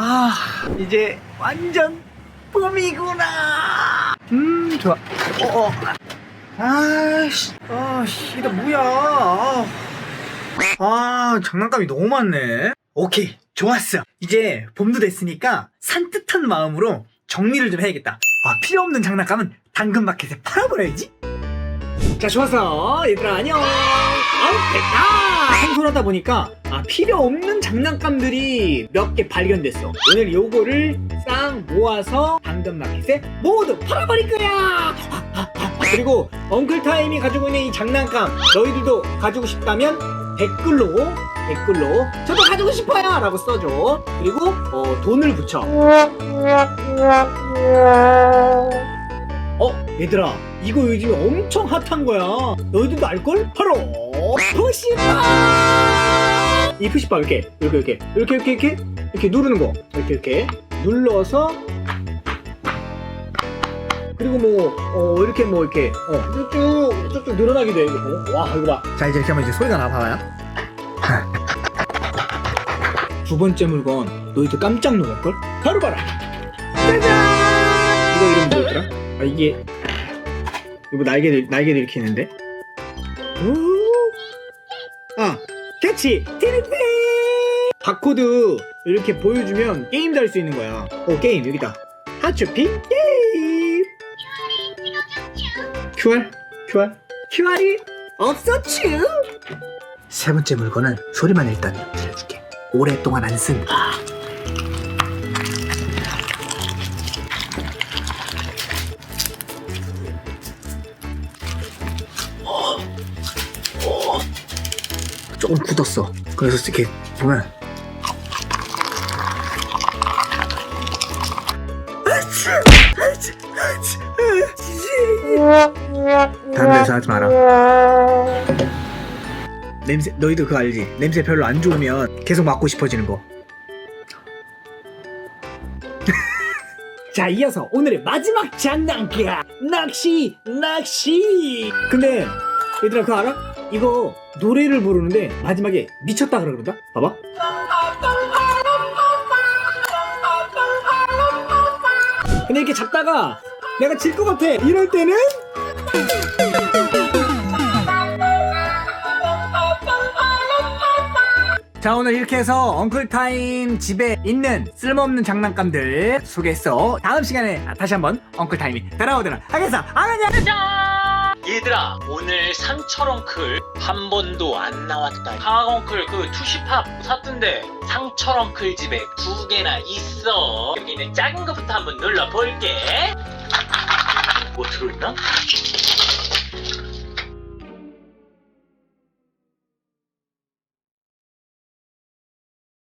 아 이제 완전 봄이구나. 음 좋아. 어어. 아씨. 아씨 이거 뭐야? 아, 아 장난감이 너무 많네. 오케이 좋았어. 이제 봄도 됐으니까 산뜻한 마음으로 정리를 좀 해야겠다. 아 필요 없는 장난감은 당근마켓에 팔아버려야지. 자 좋았어 얘들아 안녕 아우 됐다! 청소하다 보니까 아 필요 없는 장난감들이 몇 개 발견됐어. 오늘 요거를 싹 모아서 당근마켓에 모두 팔아버릴 거야! 그리고 엉클타임이 가지고 있는 이 장난감 너희들도 가지고 싶다면 댓글로 댓글로 저도 가지고 싶어요! 라고 써줘. 그리고 어, 돈을 붙여. 어 얘들아 이거 요즘에 엄청 핫한 거야. 너희들도 알걸? 바로 푸시바 이 푸시바 이렇게 이렇게 이렇게 이렇게 이렇게 이렇게 이렇게 누르는 거. 이렇게 이렇게 눌러서 그리고 뭐 어, 이렇게 뭐 이렇게 어, 쭉쭉 쭉쭉 늘어나기도 해 이거 와 이거 봐 자 이제 이렇게 하면 이제 소리가 나 봐봐요? 두 번째 물건 너희들 깜짝 놀랄걸? 바로 봐라. 짜잔! 이거 이름 뭐였더라? 아 이게 이거 날개를 날개를 이렇게 있는데? 아 캐치! 티리피 바코드 이렇게 보여주면 게임도 할 수 있는 거야. 어 게임 여기다. 하츄핑 게임 QR QR QR이 없었쥬? 세 번째 물건은 소리만 일단 들려줄게. 오랫동안 안 쓴 조금 굳었어. 그래서 이렇게 보면 데서 하지 마라. 냄새 너희도 그거 알지? 냄새 별로 안 좋으면 계속 맡고 싶어지는 거. 자, 이어서 오늘의 마지막 장난감 낚시 낚시. 근데 얘들아 그거 알아? 이거 노래를 부르는데 마지막에 미쳤다 그러 그런다. 봐봐. 근데 이렇게 잡다가 내가 질 것 같아. 이럴 때는 자 오늘 이렇게 해서 엉클타임 집에 있는 쓸모없는 장난감들 소개했어 다음 시간에 다시 한번 엉클타임이 돌아오도록 하겠어 안녕 얘들아 오늘 상철엉클 한 번도 안 나왔다. 하악엉클 그 투시팝 샀던데 상철엉클 집에 두 개나 있어. 여기 있는 작은 것부터 한번 눌러볼게. 뭐 들어있나?